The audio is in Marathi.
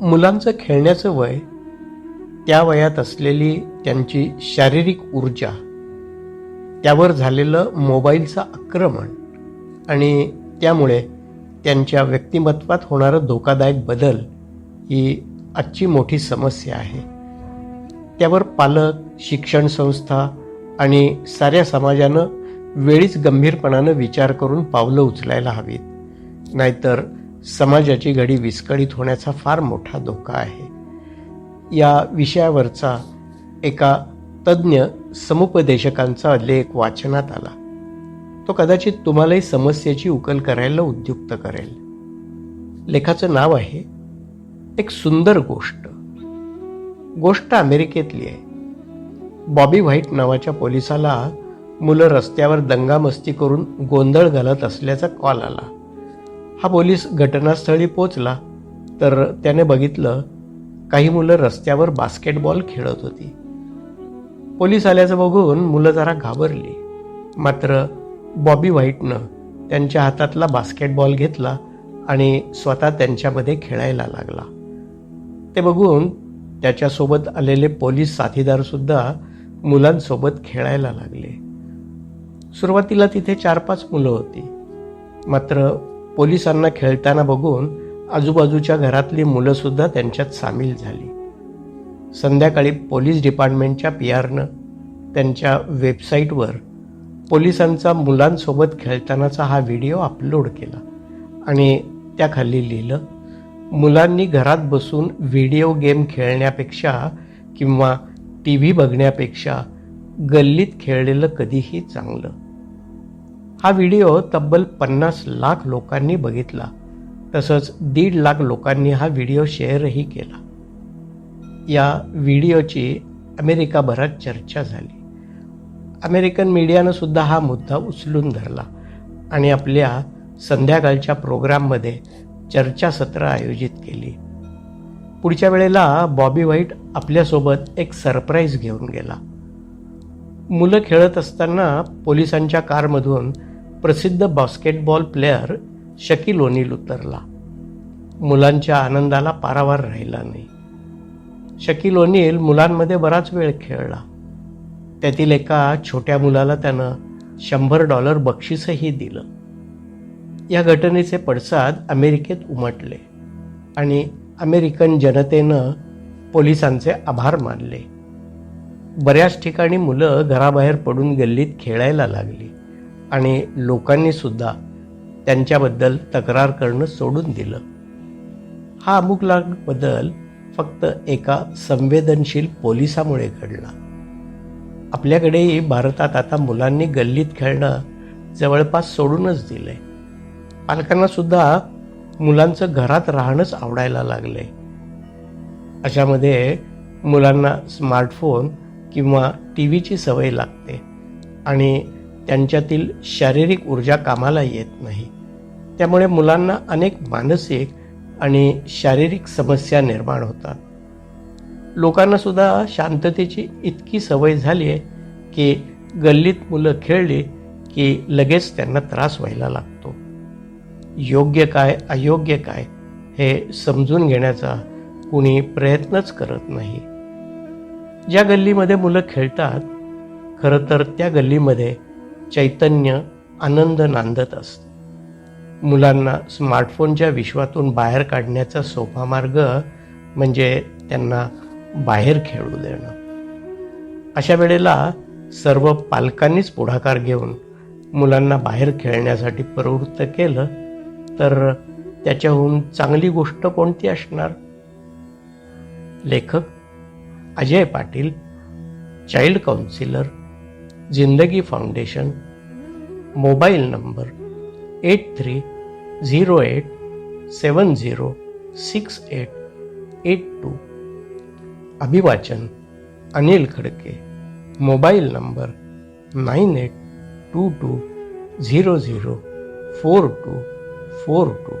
मुलांचं खेळण्याचं वय त्या वयात असलेली त्यांची शारीरिक ऊर्जा त्यावर झालेलं मोबाईलचं आक्रमण आणि त्यामुळे त्यांच्या व्यक्तिमत्वात होणारं धोकादायक बदल ही आजची मोठी समस्या आहे. त्यावर पालक शिक्षण संस्था आणि साऱ्या समाजानं वेळीच गंभीरपणानं विचार करून पावलं उचलायला हवीत. नाहीतर समाजाची घडी विस्कळीत होण्याचा फार मोठा धोका आहे. या विषयावरचा एका तज्ज्ञ समुपदेशकांचा लेख वाचनात आला. तो कदाचित तुम्हालाही समस्येची उकल करायला उद्युक्त करेल. लेखाचं नाव आहे एक सुंदर गोष्ट. गोष्ट अमेरिकेतली आहे. बॉबी व्हाईट नावाच्या पोलिसाला मुलं रस्त्यावर दंगामस्ती करून गोंधळ घालत असल्याचा कॉल आला. हा पोलीस घटनास्थळी पोचला. तर त्याने बघितलं काही मुलं रस्त्यावर बास्केटबॉल खेळत होती. पोलीस आल्याचं बघून मुलं जरा घाबरली. मात्र बॉबी व्हाईटनं त्यांच्या हातातला बास्केटबॉल घेतला आणि स्वतः त्यांच्यामध्ये खेळायला लागला. ते बघून त्याच्यासोबत आलेले पोलीस साथीदारसुद्धा मुलांसोबत खेळायला लागले. सुरुवातीला तिथे चार पाच मुलं होती. मात्र पोलिसांना खेळताना बघून आजूबाजूच्या घरातली मुलंसुद्धा त्यांच्यात सामील झाली. संध्याकाळी पोलीस डिपार्टमेंटच्या पी आरनं त्यांच्या वेबसाईटवर पोलिसांचा मुलांसोबत खेळतानाचा हा व्हिडिओ अपलोड केला आणि त्याखाली लिहिलं मुलांनी घरात बसून व्हिडिओ गेम खेळण्यापेक्षा किंवा टी व्ही बघण्यापेक्षा गल्लीत खेळलेलं कधीही चांगलं. हा व्हिडिओ तब्बल पन्नास लाख लोकांनी बघितला. तसंच दीड लाख लोकांनी हा व्हिडिओ शेअरही केला. या व्हिडिओची अमेरिकाभरात चर्चा झाली. अमेरिकन मीडियानं सुद्धा हा मुद्दा उचलून धरला आणि आपल्या संध्याकाळच्या प्रोग्राममध्ये चर्चासत्र आयोजित केली. पुढच्या वेळेला बॉबी व्हाईट आपल्यासोबत एक सरप्राईज घेऊन गेला. मुलं खेळत असताना पोलिसांच्या कारमधून प्रसिद्ध बास्केटबॉल प्लेअर शकील ओनील उतरला. मुलांच्या आनंदाला पारावार राहिला नाही. शकील ओनील मुलांमध्ये बराच वेळ खेळला. त्यातील एका छोट्या मुलाला त्यानं शंभर डॉलर बक्षीसही दिलं. या घटनेचे पडसाद अमेरिकेत उमटले आणि अमेरिकन जनतेनं पोलिसांचे आभार मानले. बऱ्याच ठिकाणी मुलं घराबाहेर पडून गल्लीत खेळायला लागली. आणि लोकांनीसुद्धा त्यांच्याबद्दल तक्रार करणं सोडून दिलं. हा अमुकलाट बदल फक्त एका संवेदनशील पोलिसामुळे घडला. आपल्याकडेही भारतात आता मुलांनी गल्लीत खेळणं जवळपास सोडूनच दिलंय. पालकांना सुद्धा मुलांचं घरात राहणंच आवडायला लागलंय. अशामध्ये मुलांना स्मार्टफोन किंवा टी व्हीची सवय लागते आणि त्यांच्यातील शारीरिक ऊर्जा कामाला येत नाही. त्यामुळे मुलांना अनेक मानसिक आणि शारीरिक समस्या निर्माण होतात. लोकांना सुद्धा शांततेची इतकी सवय झाली आहे की गल्लीत मुलं खेळली की लगेच त्यांना त्रास व्हायला लागतो. योग्य काय अयोग्य काय हे समजून घेण्याचा कुणी प्रयत्नच करत नाही. ज्या गल्लीमध्ये मुलं खेळतात खरं तर त्या गल्लीमध्ये चैतन्य आनंद नांदत असतं. मुलांना स्मार्टफोनच्या विश्वातून बाहेर काढण्याचा सोपा मार्ग म्हणजे त्यांना बाहेर खेळू देणं. अशा वेळेला सर्व पालकांनीच पुढाकार घेऊन मुलांना बाहेर खेळण्यासाठी प्रवृत्त केलं तर त्याच्याहून चांगली गोष्ट कोणती असणार? लेखक Ajay Patil child counsellor Zindagi foundation, mobile number eight three zero eight seven zero six eight eight two. अभिवाचन, Anil Khadke, mobile number nine eight two two zero zero four two four two.